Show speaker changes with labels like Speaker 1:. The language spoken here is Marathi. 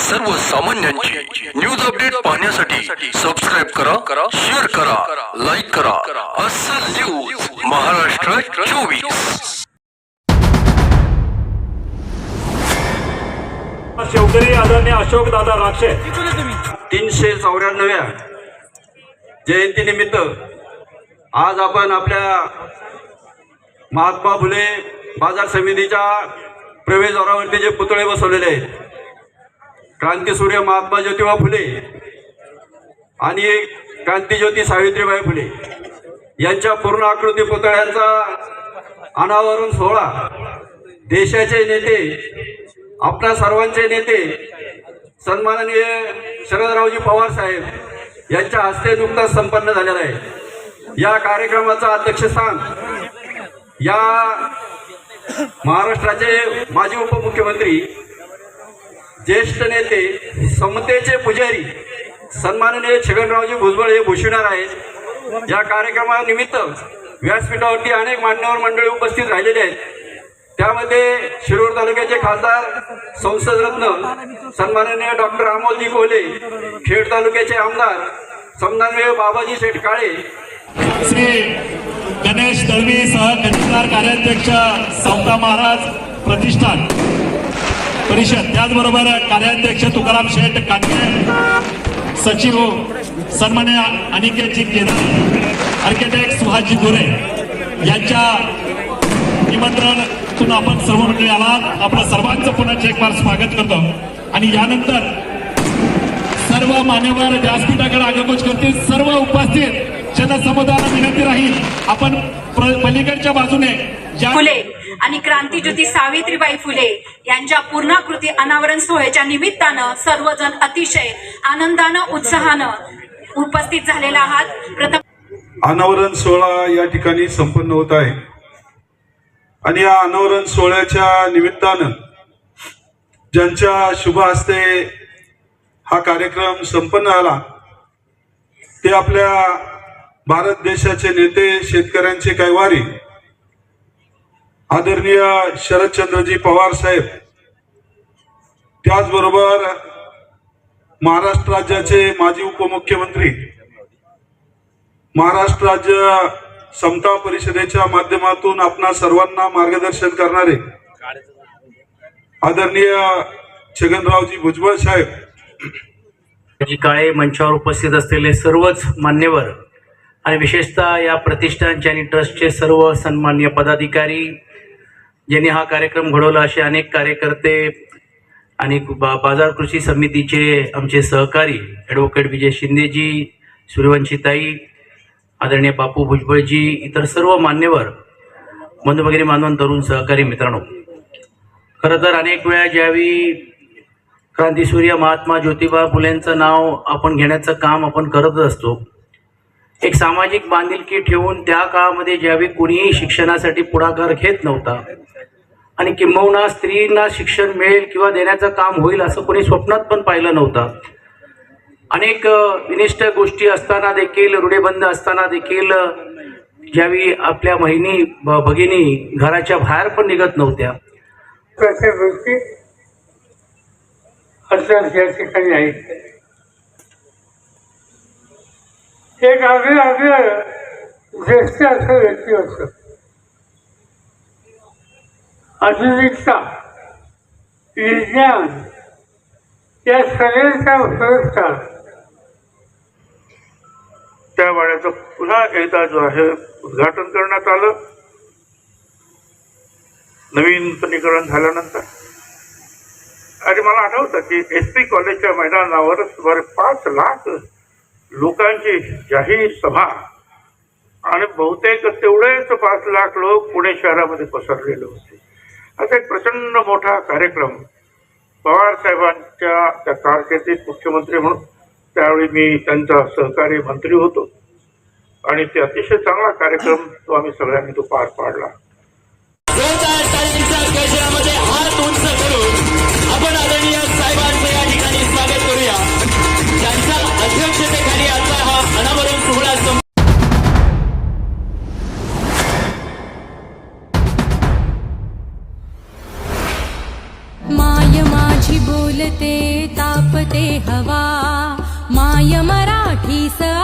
Speaker 1: सर्वसामान्यांची न्यूज अपडेट पाहण्यासाठी सबस्क्राईब करा करा शेअर करा लाईक करा. अस्सल न्यूज महाराष्ट्र चोवीस.
Speaker 2: शेवकरी आदरणीय अशोक दादा राक्षे.
Speaker 3: तीनशे चौऱ्याण्णव्या जयंतीनिमित्त आज आपण आपल्या महात्मा फुले बाजार समितीच्या प्रवेशद्वारावरती जे पुतळे बसवलेले आहेत क्रांतीसूर्य महात्मा ज्योतिबा फुले आणि क्रांतीज्योती सावित्रीबाई फुले यांच्या पूर्ण आकृती पुतळ्यांचा अनावरण सोहळा. देशाचे नेते आपल्या सर्वांचे नेते सन्माननीय शरदरावजी पवार साहेब यांच्या हस्ते नुकताच संपन्न झालेला आहे. या कार्यक्रमाचा अध्यक्षस्थान या महाराष्ट्राचे माजी उपमुख्यमंत्री ज्येष्ठ नेते समतेचे पुजारी सन्माननीय छगनरावजी भुजबळ हे भूषणार आहेत. या कार्यक्रमानिमित्त व्यासपीठावरती अनेक मान्यवर मंडळी उपस्थित राहिलेले आहेत. त्यामध्ये शिरूर तालुक्याचे खासदार संसदरत्न सन्माननीय डॉक्टर अमोलजी कोले खेड तालुक्याचे आमदार सन्माननीय बाबाजी शेठ काळे.
Speaker 2: श्री गणेश दळवी सह कंत्रार कार्याध्यक्ष महाराज प्रतिष्ठान. परिषद. त्याचबरोबर कार्याध्यक्ष तुकाराम शेठ काटके सचिव सन्मान्य अनिकेतजी केदार आर्किटेक्ट सुहाजी गोरे यांच्या निमंत्रणातून आपण सर्व मंडळी आलात. आपलं सर्वांचं पुन्हा एक बार स्वागत करतो. आणि यानंतर सर्व मान्यवर व्यासपीठाकडे आगमोच करतील. सर्व उपस्थित जनसमुदायाला विनंती राहील. आपण प्र- पलीकडच्या बाजूने ज्या
Speaker 4: आणि क्रांतीज्योती सावित्रीबाई फुले यांच्या पूर्णाकृती अनावरण सोहळ्याच्या निमित्तानं सर्वजण अतिशय आनंदानं उत्साहानं उपस्थित झालेला आहात. प्रथम
Speaker 5: अनावरण सोहळा या ठिकाणी संपन्न होत आहे. आणि या अनावरण सोहळ्याच्या निमित्तानं ज्यांच्या शुभ हस्ते हा कार्यक्रम संपन्न झाला ते आपल्या भारत देशाचे नेते शेतकऱ्यांचे कैवारी आदरणीय शरदचंद्रजी पवार साहेब त्याचबरोबर महाराष्ट्र राज्याचे माजी उपमुख्यमंत्री महाराष्ट्र राज्य समता परिषदेच्या माध्यमातून आपणा सर्वांना मार्गदर्शन करणारे आदरणीय छगनरावजी भुजबळ साहेब
Speaker 6: काळे मंचावर उपस्थित असलेले सर्वच मान्यवर आणि विशेषतः या प्रतिष्ठानचे आणि ट्रस्टचे सर्व सन्मान्य पदाधिकारी ज्यांनी हा कार्यक्रम घडवला. असे अनेक कार्यकर्ते आणि बा बाजार कृषी समितीचे आमचे सहकारी ॲडव्होकेट विजय शिंदेजी सूर्यवंशीताई आदरणीय बापू भुजबळजी इतर सर्व मान्यवर बंधू वगैरे मानवन तरुण सहकारी मित्रांनो. खरं तर अनेक वेळा ज्यावेळी क्रांतीसूर्य महात्मा ज्योतिबा फुलेंचं नाव आपण घेण्याचं काम आपण करतच असतो एक सामाजिक बांधिलकी ठेवून त्या काळामध्ये ज्यावेळी कुणीही शिक्षणासाठी पुढाकार घेत नव्हता आणि किंबहुना स्त्रींना शिक्षण मिळेल किंवा देण्याचं काम होईल असं कोणी स्वप्नात पण पाहिलं नव्हतं. अनेक विनिष्ट गोष्टी असताना देखील रुढेबंद असताना देखील ज्यावेळी आपल्या महिनी भगिनी घराच्या बाहेर पण निघत नव्हत्या.
Speaker 7: प्रत्येक गोष्टी या ठिकाणी आहेत. एक अगदी अगदी ज्येष्ठ असं व्यक्ती असतं आधुनिकता विज्ञान या सगळ्यांचा पुरस्कार
Speaker 8: त्या वाड्याचं पुन्हा एकदा जो आहे उद्घाटन करण्यात आलं. नवीनपणीकरण झाल्यानंतर. आणि मला आठवतं की एस पी कॉलेजच्या मैदानावर सुमारे पाच लाख लोकांची जाहीर सभा. आणि बहुतेक तेवढेच पाच लाख लोक पुणे शहरामध्ये पसरलेले होते. असा एक प्रचंड मोठा कार्यक्रम पवार साहेबांच्या त्या कारकिर्दीत मुख्यमंत्री म्हणून. त्यावेळी मी त्यांचा सहकारी मंत्री होतो. आणि ते अतिशय चांगला कार्यक्रम तो आम्ही सगळ्यांनी तो पार पाडला.
Speaker 9: माय तापते हवा. माय मराठी स